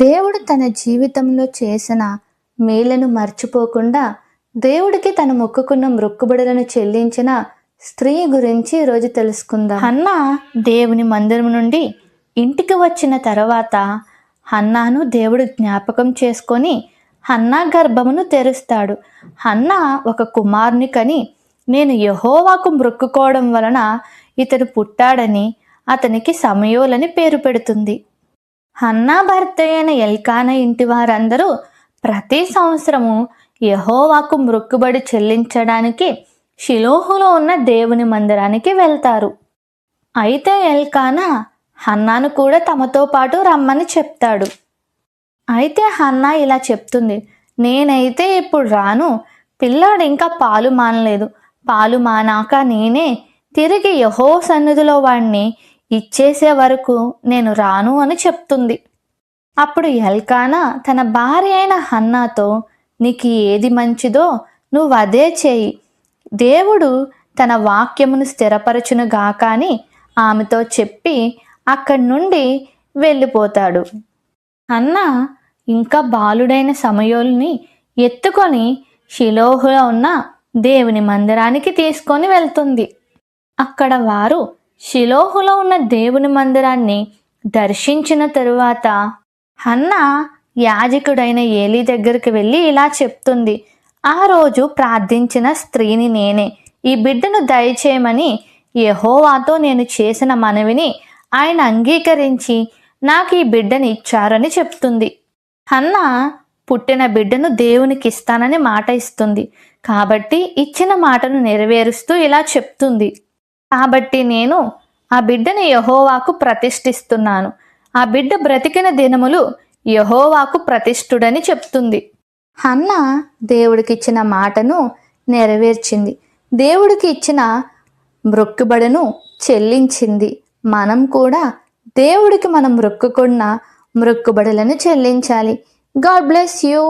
దేవుడు తన జీవితంలో చేసిన మేలను మర్చిపోకుండా దేవుడికి తన మొక్కుకున్న మొక్కుబడులను చెల్లించిన స్త్రీ గురించి ఈరోజు తెలుసుకుందాం. హన్న దేవుని మందిరం నుండి ఇంటికి వచ్చిన తర్వాత హన్నాను దేవుడు జ్ఞాపకం చేసుకొని హన్నా గర్భమును తెరుస్తాడు. హన్నా ఒక కుమారుని కని నేను యహోవాకు మొక్కుకోవడం వలన ఇతను పుట్టాడని అతనికి సమయోలని పేరు పెడుతుంది. హన్నా భర్త అయిన ఎల్కాన ఇంటి వారందరూ ప్రతి సంవత్సరము యహోవాకు మొక్కుబడి చెల్లించడానికి షిలోహులో ఉన్న దేవుని మందిరానికి వెళ్తారు. అయితే ఎల్కానా హన్నాను కూడా తమతో పాటు రమ్మని చెప్తాడు. అయితే హన్నా ఇలా చెప్తుంది నేనైతే ఇప్పుడు రాను పిల్లాడు ఇంకా పాలు మానలేదు పాలు మానాక నేనే తిరిగి యహో సన్నిధిలో వాణ్ణి ఇచ్చేసే వరకు నేను రాను అని చెప్తుంది. అప్పుడు ఎల్కానా తన భార్య అయిన హన్నాతో నీకు ఏది మంచిదో నువ్వు అదే చేయి. దేవుడు తన వాక్యమును స్థిరపరచును గాక అని ఆమెతో చెప్పి అక్కడి నుండి వెళ్ళిపోతాడు. అన్న ఇంకా బాలుడైన సమయోల్ని ఎత్తుకొని షిలోహులో ఉన్న దేవుని మందిరానికి తీసుకొని వెళ్తుంది. అక్కడ వారు షిలోహులో ఉన్న దేవుని మందిరాన్ని దర్శించిన తరువాత హన్న యాజకుడైన ఏలీ దగ్గరికి వెళ్ళి ఇలా చెప్తుంది ఆ రోజు ప్రార్థించిన స్త్రీని నేనే. ఈ బిడ్డను దయచేయమని యహోవాతో నేను చేసిన మనవిని ఆయన అంగీకరించి నాకు ఈ బిడ్డని ఇచ్చారని చెప్తుంది. హన్న పుట్టిన బిడ్డను దేవునికి ఇస్తానని మాట ఇస్తుంది. కాబట్టి ఇచ్చిన మాటను నెరవేరుస్తూ ఇలా చెప్తుంది. కాబట్టి నేను ఆ బిడ్డని యహోవాకు ప్రతిష్ఠిస్తున్నాను. ఆ బిడ్డ బ్రతికిన దినములు యహోవాకు ప్రతిష్ఠుడని చెప్తుంది. హన్న దేవుడికిచ్చిన మాటను నెరవేర్చింది. దేవుడికి ఇచ్చిన మృక్కుబడును చెల్లించింది. మనం కూడా దేవుడికి మనం మృక్కుకున్న మృక్కుబడులను చెల్లించాలి. God bless you.